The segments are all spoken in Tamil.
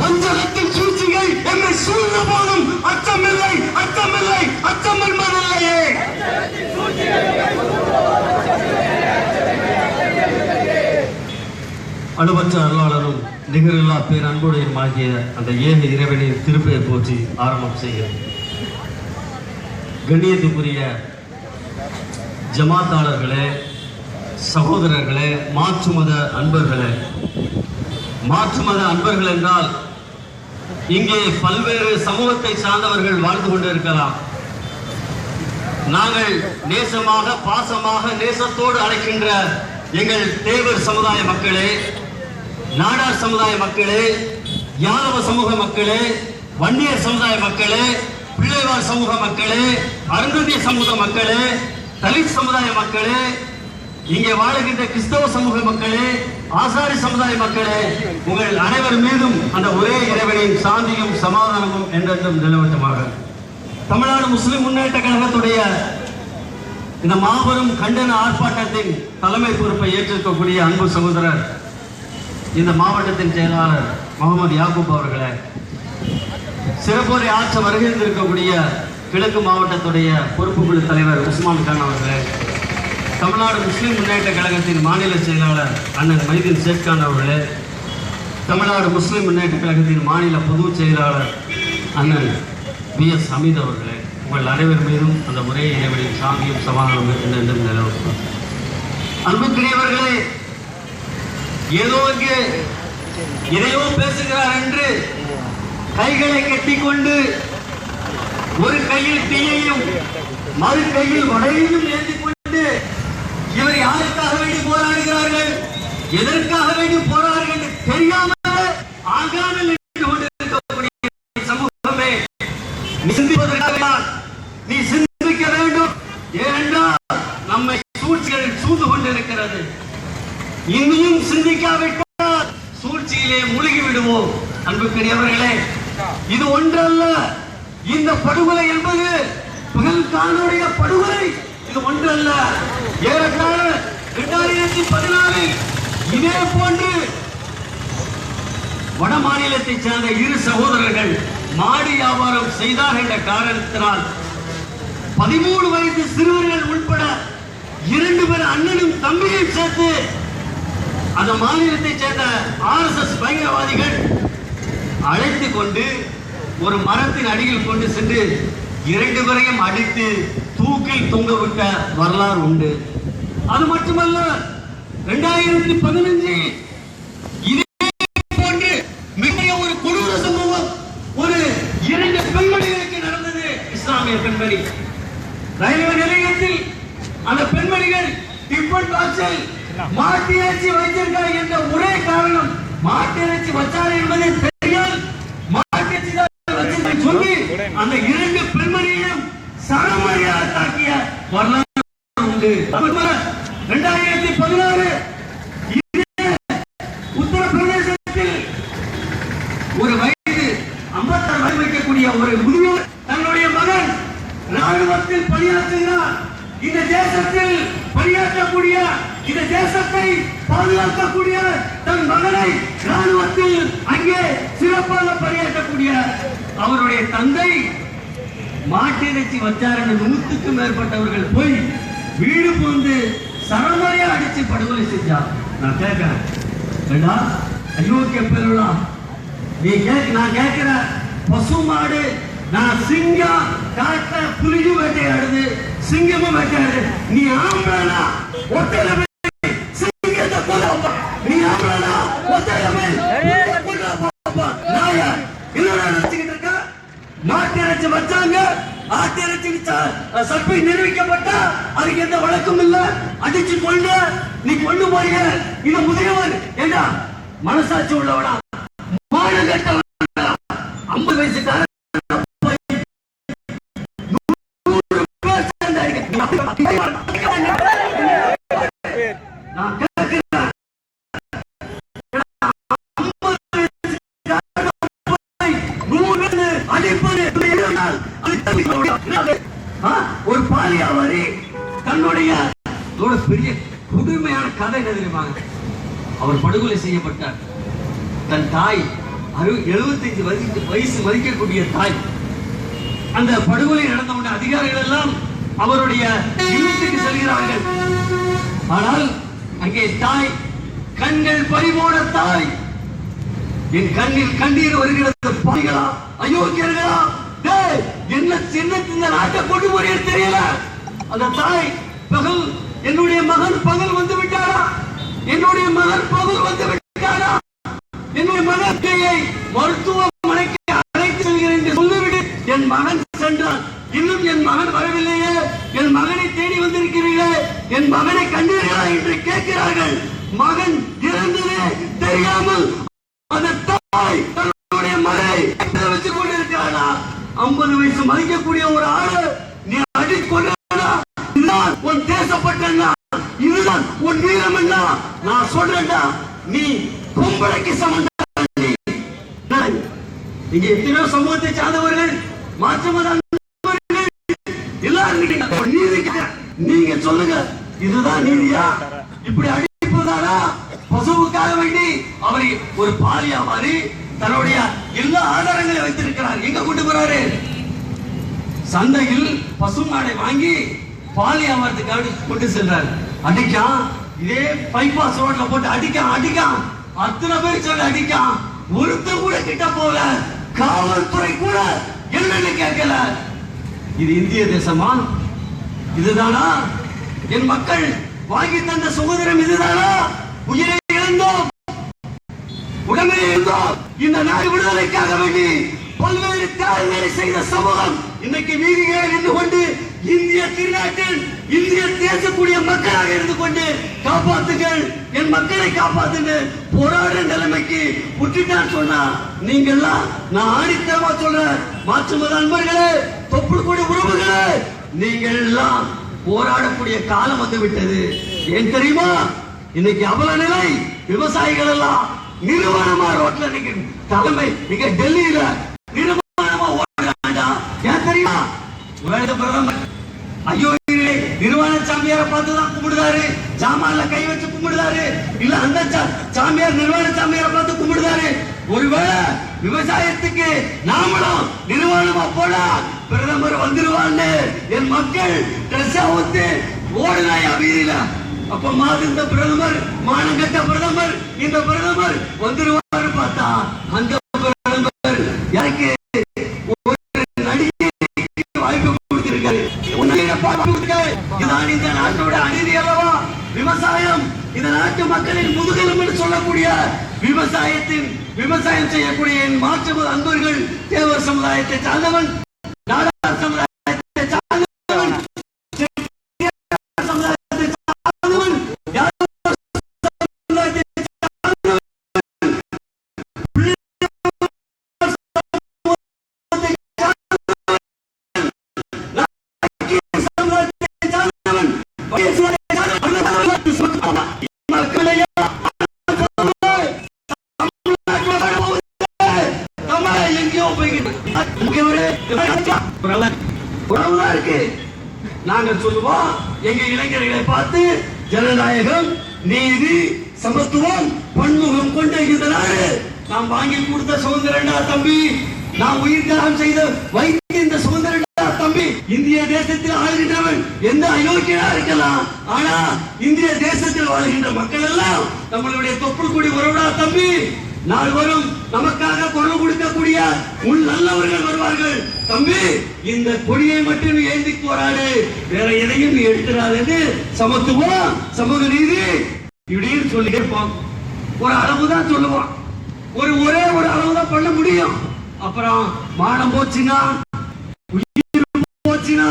வஞ்சகத்தின் சூழ்ச்சியை என்னை சூழ்ந்த போதும் அச்சமில்லை அச்சமில்லை அச்சம் என்பதில்லையே அனுபற்ற அருளாளரும் நிகரில்லா பேர் அன்புடையமாகிய அந்த ஏக இறைவனின் திருப்பெயர் போற்றி ஆரம்பம் செய்கிறேன். கண்ணியத்துக்குரிய ஜமாத்தாளர்களே சகோதரர்களே மாற்று மத அன்பர்களே மாற்று மத அன்பர்கள் என்றால் இங்கே பல்வேறு சமூகத்தை சார்ந்தவர்கள் வாழ்ந்து கொண்டிருக்கலாம். நாங்கள் நேசமாக பாசமாக நேசத்தோடு அழைக்கின்ற எங்கள் தேவர் சமுதாய மக்களே நாடார் சமுதாய மக்களே யாதவ சமூக மக்களே வன்னியர் சமுதாய மக்களே பிள்ளைவார் சமூக மக்களே அருந்ததிய சமூக மக்களே தலித் சமுதாய மக்களே இங்கே வாழுகின்ற கிறிஸ்தவ சமூக மக்களே ஆசாரி சமுதாய மக்களே உங்கள் அனைவர் மீதும் அந்த ஒரே இறைவனின் சாந்தியும் சமாதானமும் என்றென்றும் நிலவட்டமாக. தமிழ்நாடு முஸ்லிம் முன்னேற்ற கழகத்துடைய இந்த மாபெரும் கண்டன ஆர்ப்பாட்டத்தின் தலைமை பொறுப்பை ஏற்றிருக்கக்கூடிய அன்பு சகோதரர் இந்த மாவட்டத்தின் செயலாளர் முகமது யாக்கூப் அவர்களே சிறப்புரை ஆற்ற வருகின்றிருக்கக்கூடிய கிழக்கு மாவட்டத்துடைய பொறுப்பு குழு தலைவர் உஸ்மான் கான் அவர்களே தமிழ்நாடு முஸ்லீம் முன்னேற்ற கழகத்தின் மாநில செயலாளர் அண்ணன் மைதீன் சேத்கான் அவர்களே தமிழ்நாடு முஸ்லீம் முன்னேற்ற கழகத்தின் மாநில பொதுச் செயலாளர் அண்ணன் பி எஸ் ஹமீத் அவர்களே உங்கள் அனைவர் மீதும் அந்த ஒரே இறைவனின் சாமியும் சமாதானம் என்றென்றும் நிலவட்டும் அன்புக்குரியவர்களே ஏதோ இங்கே எதையோ பேசுகிறார் என்று கைகளை கட்டிக்கொண்டு ஒரு கையில் தீயையும் மறு கையில் வடையையும் ஏந்தி கொண்டு இவர் யாருக்காக வேண்டி போராடுகிறார்கள் எதற்காக வேண்டி போராடுகிறார்கள் என்று தெரியாமல் ஆகாமல் நின்று கொண்டிருக்கக்கூடிய சமூகமே நீ சிந்திப்பதற்காக நீ சிந்திக்க வேண்டும். ஏனென்றால் நம்மை சூழ்ச்சிகள் சூழ்ந்து கொண்டிருக்கிறது. இனியும் சிந்திக்காவிட்டால் சூழ்ச்சியிலே மூழ்கி விடுவோம் அன்புக்குரியவர்களே இது ஒன்றல்ல. இந்த படுகொலை என்பது புகழ்கானுடைய படுகொலை. இது ஒன்றல்ல. ஏறத்தாழ இரண்டாயிரத்தி பதினாலில் இதே போன்று வட மாநிலத்தை சேர்ந்த இரு சகோதரர்கள் மாடி வியாபாரம் செய்தார் என்ற காரணத்தினால் பதிமூணு வயது சிறுவர்கள் உட்பட இரண்டு பேர் அண்ணனும் தம்பியும் சேர்த்து அந்த மாநிலத்தை சேர்ந்த ஆர்எஸ்எஸ் பயங்கரவாதிகள் அழைத்து கொண்டு ஒரு மரத்தின் அடியில் கொண்டு சென்று இரண்டு பேரையும் அடித்து தூக்கில் தொங்கவிட்ட வரலாறு உண்டு. அது மட்டுமல்ல இரண்டாயிரத்தி பதினஞ்சு இதே போன்று ஒரு கொடூர சம்பவம் ஒரு இரண்டு பெண்மணிகளுக்கு நடந்தது. இஸ்லாமிய பெண்மணி. ரயில்வே நிலையத்தில் அந்த பெண்மணிகள் டிஃபன் பாக்ஸில் வைத்திருக்கார் என்ற ஒரே காரணம் மாட்டு இறைச்சி வச்சார் என்பதை தெரியால் மாட்டு தான் சொல்லி அந்த இரண்டு பெண்மணியையும் சரமரியாக தாக்கிய வரலாறு உண்டு. இரண்டாயிரத்தி பதினாறு உத்தரப்பிரதேசத்தில் ஒரு வயது ஐம்பத்தாறு வயது வைக்கக்கூடிய ஒரு முதியோர் தன்னுடைய மகன் ராணுவத்தில் பணியாற்றுகிறார் இந்த தேசத்தில் பணியாற்றக்கூடிய இந்த தேசத்தை பாதுகாக்கக்கூடிய தன் மகனை ராணுவத்தில் அங்கே சிறப்பாக பணியாற்றக்கூடிய அவருடைய தந்தை கட்சி வச்சார் என்று நூற்றுக்கும் மேற்பட்டவர்கள் போய் வீடு புகுந்து சரமாரியா அடிச்சு படுகொலை செஞ்சார் நான் கேட்கிறேன் ஏண்டா அயோக்கிய பெருளா நீ கேட்க நான் கேட்கிற பசு மாடு நான் சிங்கம் காட்ட புலியும் வேட்டையாடுது சிங்கமும் வேட்டையாடுது. நீ ஆம்பளா ஒத்தையில சிங்கத்தை கொல்ல நீ ஆம்பளா ஒத்தையில நாயா என்னடா நினைச்சுக்கிட்டு இருக்க? மாட்டு இறைச்சி வச்சாங்க ஆட்டு இறைச்சி விச்சா அதுக்கு எந்த வழக்கம் இல்ல. அடிச்சு கொண்டு நீ கொண்டு போறீங்க இது முதியவர். என்ன மனசாட்சி உள்ளவனா? மானம் கெட்டவனா. இதோட பெரிய புதுமையான கதை என்ன தெரியுமாங்க அவர் படுகொலை செய்யப்பட்டார். தன் தாய் அறு வயசு வயசு மதிக்கக்கூடிய தாய். அந்த படுகொலை நடந்த உடனே அதிகாரிகள் எல்லாம் அவருடைய இல்லத்துக்கு செல்கிறார்கள். ஆனால் அங்கே தாய் கண்கள் பறிபோன தாய். என் கண்ணில் கண்ணீர் வருகிறது பாய்களா அயோக்கியர்களா? என்ன சின்ன இந்த நாட்டை கொண்டு போறீங்க தெரியல. அந்த தாய் பகல் என்னுடைய மகன் பகல் வந்து விட்டாரா? என்னுடைய மகன் பகல் வந்து விட்டாரா? என்னுடைய மகன் மருத்துவமனைக்கு அழைத்து செல்கிறேன் என்று என் மகன் சென்றான். இன்னும் என் மகன் வரவில்லையே. என் மகனை தேடி வந்திருக்கிறீர்களே. என் மகனை கண்டீர்களா என்று கேட்கிறார்கள். மகன் இறந்ததே தெரியாமல் அந்த தாய் தன்னுடைய மகனை வச்சு கொண்டிருக்கிறானா ஐம்பது வயசு மதிக்கக்கூடிய ஒரு ஆளு நீ அடிக்கொண்டா இதுதான் உன் நான் சொல்றேன்டா நீ பொம்பளைக்கு இங்க எத்தனையோ சமூகத்தை சார்ந்தவர்கள் எல்லாரும் நீதி நீங்க சொல்லுங்க இதுதான் நீதியா? இப்படி அடிப்பதானா? பசுவுக்காக வேண்டி அவரை ஒரு பாலியா மாறி தன்னுடைய எல்லா ஆதாரங்களை வைத்திருக்கிறார். எங்க கொண்டு போறாரு? சந்தையில் பசுமாடை வாங்கி பால் வியாபாரத்துக்காக கொண்டு சென்றார் அடிக்கான் இதே பைபாஸ் ரோட்ல போட்டு அடிக்கான் அடிக்கான். அத்தனை பேர் சொல்ல அடிக்கான். ஒருத்தர் கூட கிட்ட போல காவல்துறை கூட என்னன்னு கேட்கல. இது இந்திய தேசமா? இதுதானா? என் மக்கள் வாங்கி தந்த சுதந்திரம் இதுதானா? உயிரை இழந்தோம். உடனே இருந்தோம் இந்த நாடு விடுதலைக்காக வேண்டி பல்வேறு தேர்தலை செய்த சமூகம் இன்னைக்கு வீதிகளை நின்று கொண்டு திருநாட்டில் இந்திய தேசக்கூடிய மக்களாக இருந்து கொண்டு காப்பாத்துங்கள். என் மக்களை காப்பாத்துங்க. போராடுற நிலைமைக்கு விட்டுட்டான் சொன்னா நீங்க எல்லாம் நான் ஆடித்தரமா சொல்றேன். மாற்று மத அன்பர்களே தொப்புள் உறவுகளே நீங்கள் எல்லாம் போராடக்கூடிய காலம் வந்து விட்டது. ஏன் தெரியுமா? இன்னைக்கு அவல நிலை விவசாயிகள் எல்லாம் நிறுவனமா ரோட்ல நீங்க தலைமை நீங்க டெல்லியில நிறுவனமா ஓடுறாண்டா ஏன் தெரியுமா? பிரதமர் ஐயோ இவரே, நிர்வாண சாமியார பார்த்துதான் கும்பிடுதாரு. ஜாமான்ல கை வச்சு கும்பிடுதாரு. இல்ல அந்த சா- சாமியார் நிர்வாண சாமியார பார்த்து கும்பிடுதாரு. ஒருவேளை விவசாயத்துக்கு நாமளும் நிர்வாணமா போனா பிரதமர் வந்துருவான்னு என் மக்கள் ட்ரெஸ் ஊத்து ஓடுனாயா வீதியில அப்ப மாதிரி இந்த பிரதமர் மானங்கட்ட பிரதமர் இந்த பிரதமர் வந்துருவான் இதான் இந்த நாட்டோட அநீதி அல்லவா? விவசாயம் இந்த நாட்டு மக்களின் முதுகெலும் என்று சொல்லக்கூடிய விவசாயத்தின் விவசாயம் செய்யக்கூடிய என் மாற்று அன்பர்கள் தேவர் சமுதாயத்தை சார்ந்தவன் நாடார் சமுதாயம் நாங்கள் சொல்லுவோம் எங்க இளைஞர்களை பார்த்து ஜனநாயகம் நீதி சமத்துவம் பன்முகம் கொண்ட இந்த நாடு. நாம் வாங்கி கொடுத்த சுதந்திரண்டா தம்பி நாம் உயிர் தியாகம் செய்த வைத்த இந்த சுதந்திரண்டா தம்பி இந்திய தேசத்தில் ஆளுகின்றவன் எந்த அயோக்கியனா இருக்கலாம். ஆனா இந்திய தேசத்தில் வாழ்கின்ற மக்கள் எல்லாம் நம்மளுடைய தொப்புள் கூடி உறவுடா தம்பி. நாள் வரும் நமக்காக குரல் கொடுக்கக்கூடிய உள் நல்லவர்கள் வருவார்கள். தம்பி இந்த கொடியை மட்டும் நீ ஏந்தி போராடு. வேற எதையும் நீ எடுத்துறாது சமத்துவம் சமூக நீதி இப்படின்னு சொல்லிட்டே இருப்போம் ஒரு அளவுதான் சொல்லுவான். ஒரு ஒரே ஒரு அளவுதான் பண்ண முடியும். அப்புறம் மானம் போச்சுன்னா போச்சுன்னா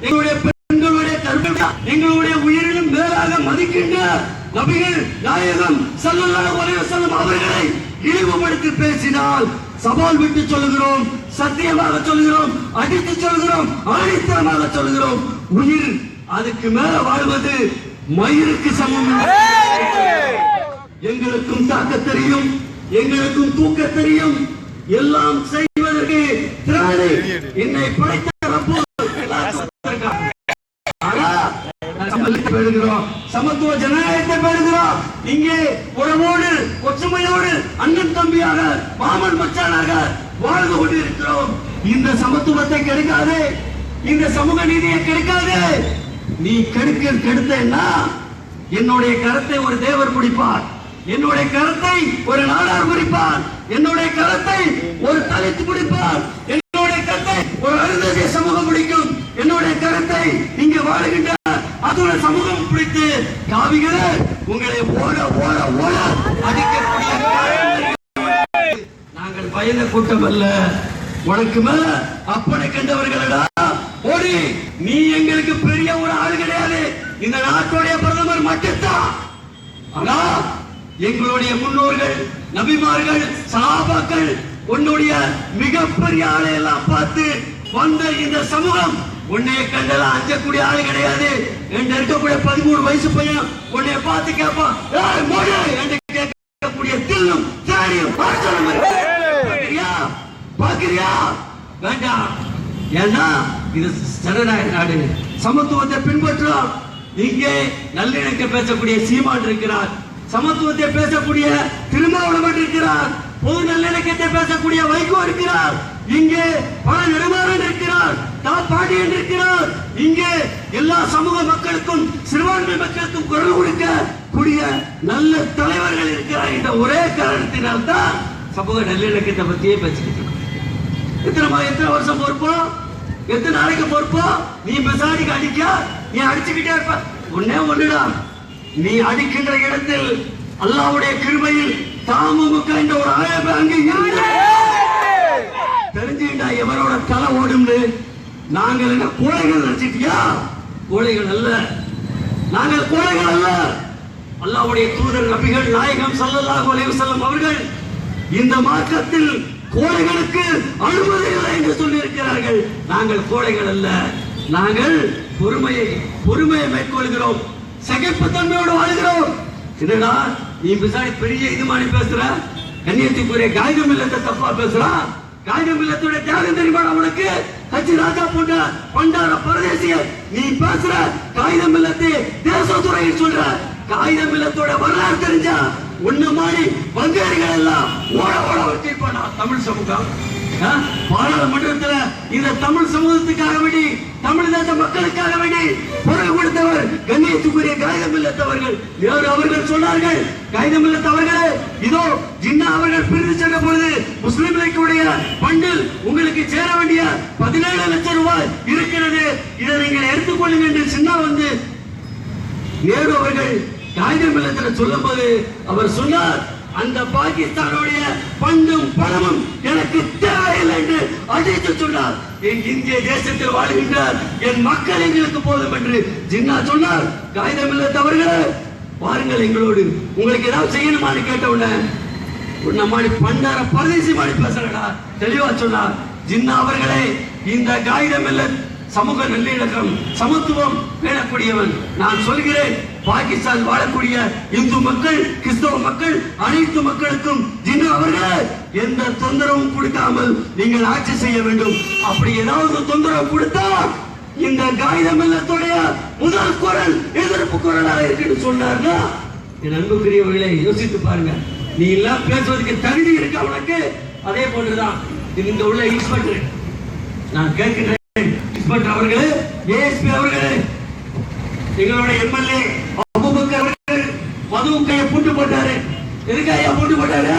எங்களுடைய பெண்களுடைய கருப்பை எங்களுடைய உயிரிலும் மேலாக மதிக்கின்ற நபிகள் நாயகம் ஸல்லல்லாஹு அலைஹி வஸல்லம் அவர்களை இழிவுபடுத்தி பேசினால் சவால் விட்டு சொல்லுகிறோம் சத்தியமாக சொல்லுகிறோம் அடித்து சொல்கிறோம் ஆணித்தரமாக சொல்கிறோம் உயிர் அதுக்கு மேல வாழ்வது மயிருக்கு சமம். எங்களுக்கும் தாக்க தெரியும் எங்களுக்கும் தூக்க தெரியும். எல்லாம் செய்வதற்கு திராணி என்னை படைத்த சமத்துவ ஜனநாயகத்தை பேணுகிறோம் இங்கே உறவோடு ஒற்றுமையோடு அண்ணன் தம்பியாக மாமன் மச்சானாக வாழ்ந்து கொண்டிருக்கிறோம். இந்த சமத்துவத்தை கெடுக்காது. இந்த சமூக நீதியை கெடுக்காது. நீ கெடுக்க கெடுத்தேன்னா என்னுடைய கரத்தை ஒரு தேவர் பிடிப்பார் என்னுடைய கரத்தை ஒரு நாடார் பிடிப்பார் என்னுடைய கரத்தை ஒரு தலித்து பிடிப்பார் என்னுடைய கரத்தை ஒரு அருந்ததிய சமூகம் பிடிக்கும் என்னுடைய கரத்தை இங்கு வாழுகின்ற அதோட சமூகம் பிடித்து காவிகளே உங்களை ஓட ஓட ஓட அடிக்கக்கூடிய காரணங்கள் நாங்கள் பயந்த கூட்டம் அல்ல உனக்கு மேல அப்பனை கண்டவர்களடா. ஓடி நீ எங்களுக்கு பெரிய ஒரு ஆள் கிடையாது. இந்த நாட்டுடைய பிரதமர் மட்டும்தான். ஆனா எங்களுடைய முன்னோர்கள் நபிமார்கள் சாபாக்கள் உன்னுடைய மிகப்பெரிய ஆளை எல்லாம் பார்த்து வந்த இந்த சமூகம் உன்னைய கண்டெல்லாம் அஞ்சக்கூடிய ஆள் கிடையாது. என் இருக்கக்கூடிய பதிமூணு வயசு பையன் உன்னைய பார்த்து கேட்பான் என்று கேட்கக்கூடிய தில்லும் திராணியும் பார்க்கணும் பாக்குறியா? வேண்டாம். ஏன்னா இது ஜனநாயக நாடு. சமத்துவத்தை பின்பற்றும். இங்கே நல்லிணக்க பேசக்கூடிய சீமான் இருக்கிறார். சமத்துவத்தை பேசக்கூடிய திருமாவளவன் இருக்கிறார். பொது நல்லிணக்கத்தை பேசக்கூடிய வைகோ இருக்கிறார். இங்கே பல நெடுமாறன் இருக்கிறார். தா பாண்டியன் இருக்கிறார். இங்கே எல்லா சமூக மக்களுக்கும் சிறுபான்மை மக்களுக்கும் குரல் கொடுக்க கூடிய நல்ல தலைவர்கள் இருக்கிறார். என்ற ஒரே காரணத்தினால்தான் சமூக நல்லிணக்கத்தை பத்தியே பேசிக்கிட்டு இருக்கோம். எத்தனை மா- எத்தனை வருஷம் பொறுப்போம் எத்தனை நாளைக்கு பொறுப்போம் நீ பெசாடிக்கு அடிக்க நீ அடிச்சுக்கிட்டே இருப்ப. ஒன்னே ஒண்ணுடா. நீ அடிக்கின்ற இடத்தில் அல்லாவுடைய கிருமையில் தாமுக என்ற ஒரு அழைப்பு அங்கே தெரிஞ்சுக்கிட்டா எவரோட தலை ஓடும்னு? நாங்கள் என்ன கோழைகள் நினைச்சிட்டியா? கோழைகள் அல்ல. நாங்கள் கோழைகள் அல்ல. அல்லாவுடைய தூதர் நபிகள் நாயகம் சல்லல்லாஹு அலைஹி வஸல்லம் அவர்கள் இந்த மார்க்கத்தில் கோழைகளுக்கு அனுமதி இல்லை என்று சொல்லி இருக்கிறார்கள் நாங்கள் கோழைகள் அல்ல. நாங்கள் பொறுமையை பொறுமையை மேற்கொள்கிறோம். சகிப்புத்தன்மையோடு வாழ்கிறோம். என்னடா நீ பிசாடி பெரிய இது மாதிரி பேசுற? கண்ணியத்துக்குரிய காகிதம் இல்லத்தை தப்பா பேசுறா? காகிதம் இல்லத்துடைய தியாகம் தெரியுமா உனக்கு? கட்சி ராஜா போன்ற பண்டார பரதேசிய நீ பேசுற? காகிதம் இல்லத்தை தேசத்துறையை சொல்ற. காகிதம் இல்லத்தோட வரலாறு தெரிஞ்சா ஒண்ணு மாதிரி வங்கேரிகள் எல்லாம் ஓட ஓட வச்சிருப்பானா தமிழ் சமூகம். பாராளுமன்றத்துல இந்த தமிழ் சமூகத்துக்காக வேண்டி தமிழ் தேச மக்களுக்காக வேண்டி குரல் கொடுத்தவர் கண்ணியத்துக்குரிய காகிதம் இல்லத்தவர்கள் யார் அவர்கள் சொன்னார்கள்? காகிதம் இல்லத்தவர்களே இதோ ஜின்னா அவர்கள் பிரிந்து சென்ற பொழுது முஸ்லிம் லீக்குடைய பண்டில் உங்களுக்கு சேர வேண்டிய பதினேழு லட்சம் ரூபாய் இருக்கிறது. இதை நீங்கள் எடுத்துக்கொள்ளுங்க என்று சின்னா வந்து நேரு அவர்கள் காகிதம் இல்லத்தில் சொல்லும்போது அவர் சொன்னார் அந்த பாகிஸ்தானுடைய பண்டும் பணமும் எனக்கு தேவையில்லை என்று அடித்து சொன்னார். என் இந்திய தேசத்தில் வாழ்கின்றார் என் மக்கள் எங்களுக்கு போதும் என்று ஜின்னா சொன்னார். காகிதம் இல்லத்தவர்களே பாருங்கள் எங்களோடு. உங்களுக்கு ஏதாவது செய்யணுமான்னு கேட்ட உடனே உன்ன மாதிரி பண்டார பரதேசி மாதிரி பேசுறடா தெளிவா சொன்னார். ஜின்னா அவர்களே இந்த காகிதம் இல்ல சமூக நல்லிணக்கம் சமத்துவம் பேணக்கூடியவன். நான் சொல்கிறேன் பாகிஸ்தான் வாழக்கூடிய இந்து மக்கள் கிறிஸ்தவ மக்கள் அனைத்து மக்களுக்கும் ஜின்னா அவர்களே எந்த தொந்தரவும் கொடுக்காமல் நீங்கள் ஆட்சி செய்ய வேண்டும். அப்படி ஏதாவது தொந்தரவு கொடுத்தா இந்த காகிதம் இல்லத்துடைய முதல் குரல் எதிர்ப்பு குரலாக இருக்குன்னு சொன்னார்னா என் அன்புக்குரியவர்களை யோசித்து பாருங்க. நீ எல்லாம் பேசுவதற்கு தகுதி இருக்கா உனக்கு? அதே போன்றுதான். இந்த உள்ள இன்ஸ்பெக்டர் நான் கேட்கிறேன் இன்ஸ்பெக்டர் அவர்களே ஏஎஸ்பி அவர்களே எங்களுடைய எம்எல்ஏ அபுபக்கர் அவர்கள் மதுவுக்கைய பூட்டு போட்டாரு. எதுக்காக பூட்டு போட்டாரு?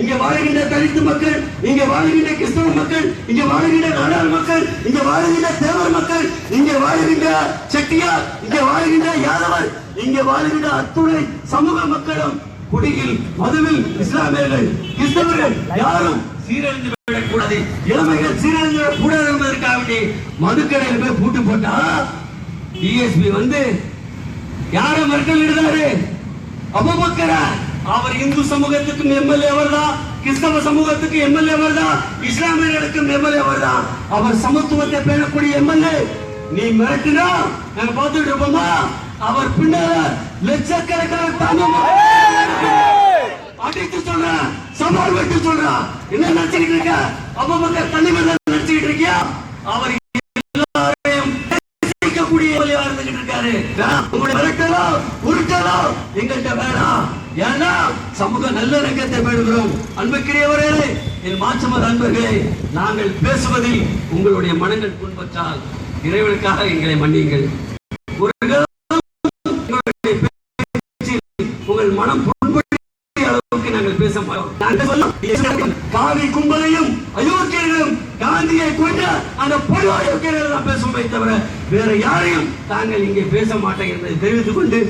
இங்க வாழுகின்ற தலித்து மக்கள் இங்க வாழுகின்ற கிறிஸ்தவ மக்கள் இங்க வாழுகின்ற நாடார் மக்கள் இங்க வாழுகின்ற தேவர் மக்கள் இங்க வாழுகின்ற செட்டியார் இங்க வாழுகின்ற யாதவர் இங்க வாழுகின்ற அத்துணை சமூக மக்களும் குடியில் மதுவில் இஸ்லாமியர்கள் கிறிஸ்தவர்கள் யாரும் சீரழிந்து விடக்கூடாது. இளமைகள் சீரழிந்து விடக்கூடாது என்பதற்காக வேண்டி மதுக்கடையில் போய் பூட்டு போட்டா டிஎஸ்பி வந்து யார மறுக்கல் இடுறாரு அபுபக்கர. அவர் இந்து சமூகத்துக்கும் எம்எல்ஏ அவர்தான். கிறிஸ்தவ சமூகத்துக்கு எம்எல்ஏ அவர்தான். இஸ்லாமியர்களுக்கும் எம்எல்ஏ அவர்தான். அவர் சமத்துவத்தை பேணக்கூடிய எம்எல்ஏ நீ மிரட்டினா நாங்க பார்த்துட்டு இருப்போமா? அவர் பின்னால லட்சக்கணக்கான தாமம் அடித்து சொல்றேன் சவால் விட்டு சொல்றான் என்ன நினைச்சுக்கிட்டு இருக்க? அபுபக்கர் தண்ணி மேல நினைச்சுக்கிட்டு இருக்கியா? அவர் சமூக நல்லிணக்கத்தை பெறுகிறோம் அன்புக்குரியவரே என் மாற்றமது அன்பர்களே நாங்கள் பேசுவதில் உங்களுடைய மனங்கள் புண்பற்றால் இறைவனுக்காக எங்களை மன்னியுங்கள். உங்கள் மனம் அளவுக்கு நாங்கள் பேச மாட்டோம். காவி கும்பலையும் அயோக்கியர்களும் காந்தியை கொண்ட அந்த பொது அயோக்கியர்கள் தான் பேசுவோமே தவிர வேற யாரையும் தாங்கள் இங்கே பேச மாட்டேன் என்பதை தெரிவித்துக் கொண்டு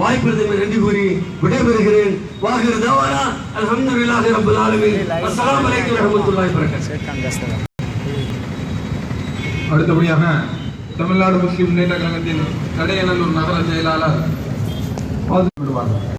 வாய்ப்பு நன்றி கூறி விடைபெறுகிறேன். வாகிரு தவானா. அல்ஹம்துலில்லாஹி ரப்பல் ஆலமீன். அஸ்ஸலாமு அலைக்கும் வரஹ்மத்துல்லாஹி வபரகாத்துஹு. அடுத்தபடியாக தமிழ்நாடு முஸ்லிம் முன்னேற்ற கழகத்தின் கடையநல்லூர் நகர செயலாளர் பாதுகாப்பு